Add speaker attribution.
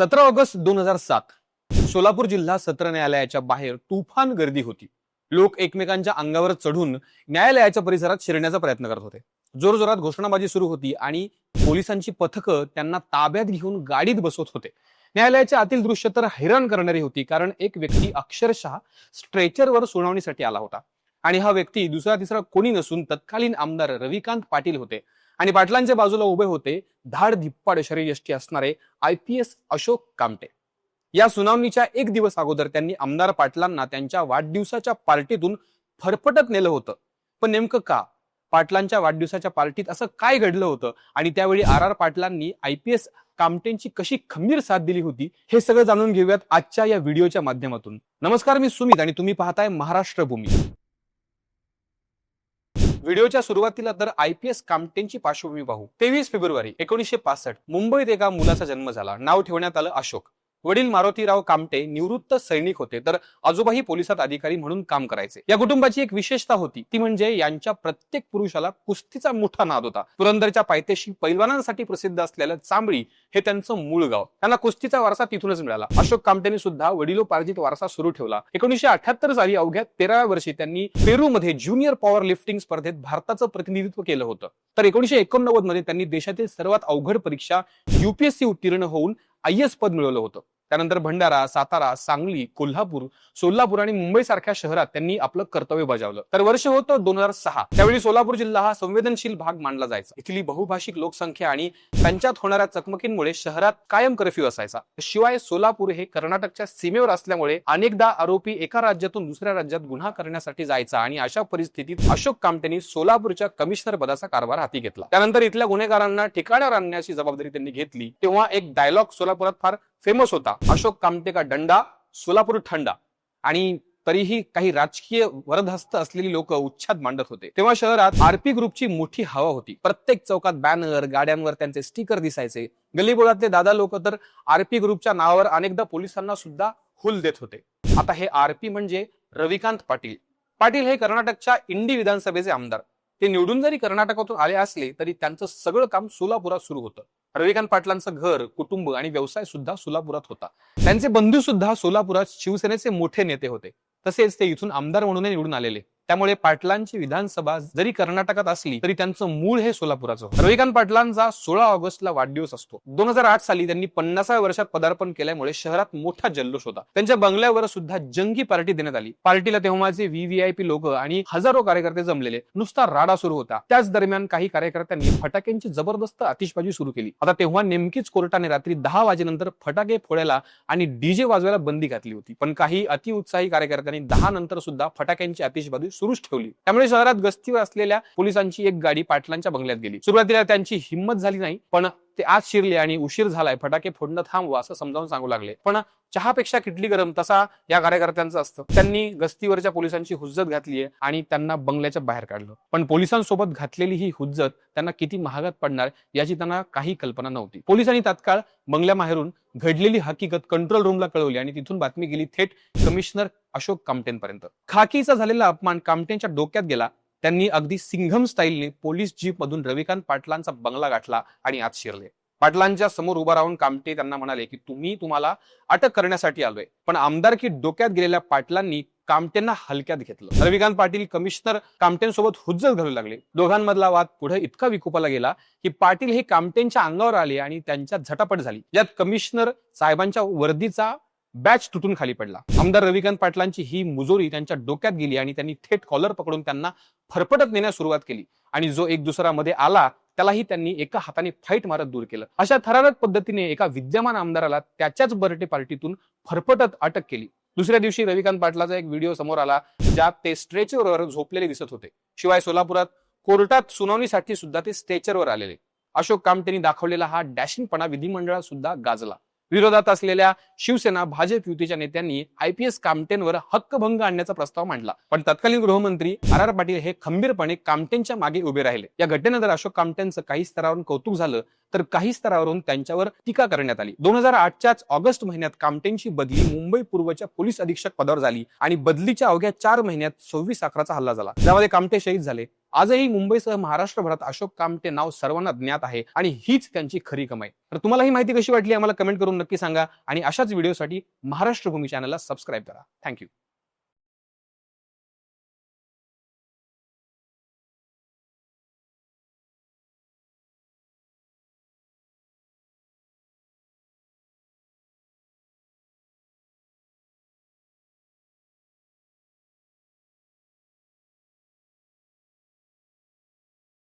Speaker 1: सतरा ऑगस्ट दोन हजार सात सोलापूर जिल्हा सत्र न्यायालयाच्या बाहेर तुफान गर्दी होती. लोक एकमेकांच्या अंगावर चढून न्यायालयाच्या परिसरात शिरण्याचा प्रयत्न करत होते. जोरजोरात घोषणाबाजी सुरू होती आणि पोलिसांची पथकं त्यांना ताब्यात घेऊन गाडीत बसवत होते. न्यायालयाच्या आतील दृश्य तर हैराण करणारी होती कारण एक व्यक्ती अक्षरशः स्ट्रेचरवर सुनावणीसाठी आला होता. आणि हा व्यक्ती दुसरा तिसरा कोणी नसून तत्कालीन आमदार रविकांत पाटील होते. आणि पाटलांच्या बाजूला उभे होते धाड धिप्पाड शरीरयष्टी असणारे I P S Ashok Kamte. या सुनावणीच्या एक दिवस अगोदर त्यांनी आमदार पाटलांना त्यांच्या वाढदिवसाच्या पार्टीतून फरफटत नेलं होतं. पण नेमकं का? पाटलांच्या वाढदिवसाच्या पार्टीत असं काय घडलं होतं? आणि त्यावेळी आर आर पाटलांनी आय पी एस कामटेंची कशी खंबीर साथ दिली होती? हे सगळं जाणून घेऊयात आजच्या या व्हिडिओच्या माध्यमातून. नमस्कार मी सुमित आणि तुम्ही पाहताय महाराष्ट्र भूमी. व्हिडिओच्या सुरुवातीला तर आय पी एस कामटेंची पार्श्वभूमी पाहू. तेवीस फेब्रुवारी एकोणीसशे पासष्ट मुंबईत एका मुलाचा जन्म झाला. नाव ठेवण्यात आलं अशोक. वडील मारुतीराव कामटे निवृत्त सैनिक होते. तर आजोबाही पोलिसात अधिकारी म्हणून काम करायचे. या कुटुंबाची एक विशेषता होती. ती म्हणजे यांच्या प्रत्येक पुरुषाला कुस्तीचा मोठा नाद होता. पुरंदरच्या पायथ्याशी पैलवानांसाठी प्रसिद्ध असलेलं चांबळी हे त्यांचं मूळ गाव. त्यांना कुस्तीचा वारसा तिथूनच मिळाला. अशोक कामटेने सुद्धा वडिलोपार्जित वारसा सुरू ठेवला. एकोणीशे अठ्याहत्तर साली अवघ्या तेराव्या वर्षी त्यांनी पेरूमध्ये ज्युनियर पॉवर लिफ्टिंग स्पर्धेत भारताचं प्रतिनिधित्व केलं होतं. तर एकोणीशे एकोणनव्वदमध्ये त्यांनी देशातील सर्वात अवघड परीक्षा युपीएससी उत्तीर्ण होऊन आय एस पद मिळवलं होतं. त्यानंतर भंडारा सातारा सांगली कोल्हापूर सोलापूर आणि मुंबई सारख्या शहरात त्यांनी आपलं कर्तव्य बजावलं. तर वर्ष होतं दोन हजार सहा. त्यावेळी सोलापूर जिल्हा हा संवेदनशील भाग मानला जायचा. इथली बहुभाषिक लोकसंख्या आणि त्यांच्यात होणाऱ्या चकमकींमुळे शहरात कायम कर्फ्यू असायचा. शिवाय सोलापूर हे कर्नाटकच्या सीमेवर असल्यामुळे अनेकदा आरोपी एका राज्यातून दुसऱ्या राज्यात गुन्हा करण्यासाठी जायचा आणि अशा परिस्थितीत अशोक कामटेंनी सोलापूरच्या कमिशनर पदाचा कारभार हाती घेतला. त्यानंतर इथल्या गुन्हेगारांना ठिकाणावर आणण्याची जबाबदारी त्यांनी घेतली. तेव्हा एक डायलॉग सोलापुरात फार फेमस होता. अशोक कामते का दंडा सोलापूर थंडा आणि तरीही काही राजकीय वरदहस्त असलेली लोक उच्छाद मांडत होते. तेव्हा शहरात आरपी ग्रुपची मोठी हवा होती. प्रत्येक चौकात बॅनर गाड्यांवर त्यांचे स्टिकर दिसायचे. गल्लीबोळातले दादा लोक तर आरपी ग्रुपच्या नावावर अनेकदा पोलिसांना सुद्धा हुल देत होते. आता हे आरपी म्हणजे रविकांत पाटील. पाटील हे कर्नाटकच्या इंडी विधानसभेचे आमदार. ते निवडून जरी कर्नाटकातून आले असले तरी त्यांचं सगळं काम सोलापुरात सुरू होतं. रविकांत पाटलांचं घर कुटुंब आणि व्यवसाय सुद्धा सोलापुरात होता. त्यांचे बंधू सुद्धा सोलापुरात शिवसेनेचे मोठे नेते होते. तसेच ते इथून आमदार म्हणून निवडून आलेले. त्यामुळे पाटलांची विधानसभा जरी कर्नाटकात असली तरी त्यांचं मूळ हे सोलापुराचं रविकांत पाटलांचा सोळा ऑगस्टला वाढदिवस असतो. दोन हजार आठ साली त्यांनी पन्नासाव्या वर्षात पदार्पण केल्यामुळे शहरात मोठा जल्लोष होता. त्यांच्या बंगल्यावर सुद्धा जंगी पार्टी देण्यात आली. पार्टीला तेव्हाचे व्हीव्हीआयपी लोक आणि हजारो कार्यकर्ते जमलेले नुसता राडा सुरू होता. त्याच दरम्यान काही कार्यकर्त्यांनी फटाक्यांची जबरदस्त आतिषबाजी सुरू केली. आता तेव्हा नेमकीच कोर्टाने रात्री दहा वाजेनंतर फटाके फोडायला आणि डीजे वाजवायला बंदी घातली होती. पण काही अतिउत्साही कार्यकर्त्यांनी दहा नंतर सुद्धा फटाक्यांची आतिषबाजी सुरूच ठेवली. त्यामुळे शहरात गस्तीवर असलेल्या पोलिसांची एक गाडी पाटलांच्या बंगल्यात गेली. सुरुवातीला त्यांची हिंमत झाली नाही पण ते आज शिरले आणि उशीर झालाय फटाके फोडणं थांबवा असं समजावून सांगू लागले. पण चहापेक्षा किटली गरम तसा या कार्यकर्त्यांचं असतं. त्यांनी गस्तीवरच्या पोलिसांची हुज्जत घातली आहे आणि त्यांना बंगल्याच्या बाहेर काढलं. पण पोलिसांसोबत घातलेली ही हुज्जत त्यांना किती महागात पडणार याची त्यांना काही कल्पना नव्हती. पोलिसांनी तात्काळ बंगल्याबाहेरून घडलेली हकीकत कंट्रोल रूमला कळवली आणि तिथून बातमी गेली थेट कमिशनर अशोक कामटेंपर्यंत. खाकीचा झालेला अपमान कामटेंच्या डोक्यात गेला. त्यांनी अगदी सिंघम स्टाईलने पोलीस जीप मधून रविकांत पाटलांचा बंगला गाठला आणि आत शिरले. पाटलांच्या समोर उभा राहून कामटे त्यांना म्हणाले की तुम्ही तुम्हाला अटक करण्यासाठी आलोय. पण आमदारकी डोक्यात गेलेल्या पाटलांनी कामटेंना हलक्यात घेतलं. रविकांत पाटील कमिशनर कामटेंसोबत हुज्जत घालू लागले. दोघांमधला वाद पुढे इतका विकोपाला गेला की पाटील हे कामटेंच्या अंगावर आले आणि त्यांच्यात झटापट झाली. यात कमिशनर साहेबांच्या वर्दीचा बॅच तुटून खाली पडला. आमदार रविकांत पाटलांची ही मुजोरी त्यांच्या डोक्यात गेली आणि त्यांनी थेट कॉलर पकडून त्यांना फरफटत नेण्यास सुरुवात केली. आणि जो एक दुसरा मध्ये आला त्यालाही त्यांनी एका हाताने फाईट मारत दूर केलं. अशा थरारक पद्धतीने एका विद्यमान आमदाराला त्याच्याच बर्टे पार्टीतून फरफटत अटक केली. दुसऱ्या दिवशी रविकांत पाटलाचा एक व्हिडिओ समोर आला ज्यात ते स्ट्रेचरवर झोपलेले दिसत होते. शिवाय सोलापुरात कोर्टात सुनावणीसाठी सुद्धा ते स्ट्रेचरवर आलेले. अशोक कामटेंनी दाखवलेला हा डॅशिंगपणा विधिमंडळात सुद्धा गाजला. विरोधात असलेल्या शिवसेना भाजप युतीच्या नेत्यांनी आयपीएस कामटेंवर हक्कभंग आणण्याचा प्रस्ताव मांडला. पण तत्कालीन गृहमंत्री आर आर पाटील हे खंबीरपणे कामटेंच्या मागे उभे राहिले. या घटनेनंतर अशोक कामटेंचं काही स्तरावरून कौतुक झालं तर काही स्तरावरून त्यांच्यावर टीका करण्यात आली. दोन हजार आठच्याच ऑगस्ट महिन्यात कामटेंची बदली मुंबई पूर्वच्या पोलीस अधीक्षक पदावर झाली आणि बदलीच्या अवघ्या चार महिन्यात सव्वीस अकराचा हल्ला झाला. ज्यामध्ये कामटे शहीद झाले. आजही मुंबईसह महाराष्ट्रभरात अशोक कामटे नाव सर्वांना ज्ञात आहे आणि हीच त्यांची खरी कमाई. तर तुम्हाला ही माहिती कशी वाटली आम्हाला कमेंट करून नक्की सांगा आणि अशाच व्हिडिओसाठी महाराष्ट्र भूमी चॅनलला सबस्क्राईब करा. थँक्यू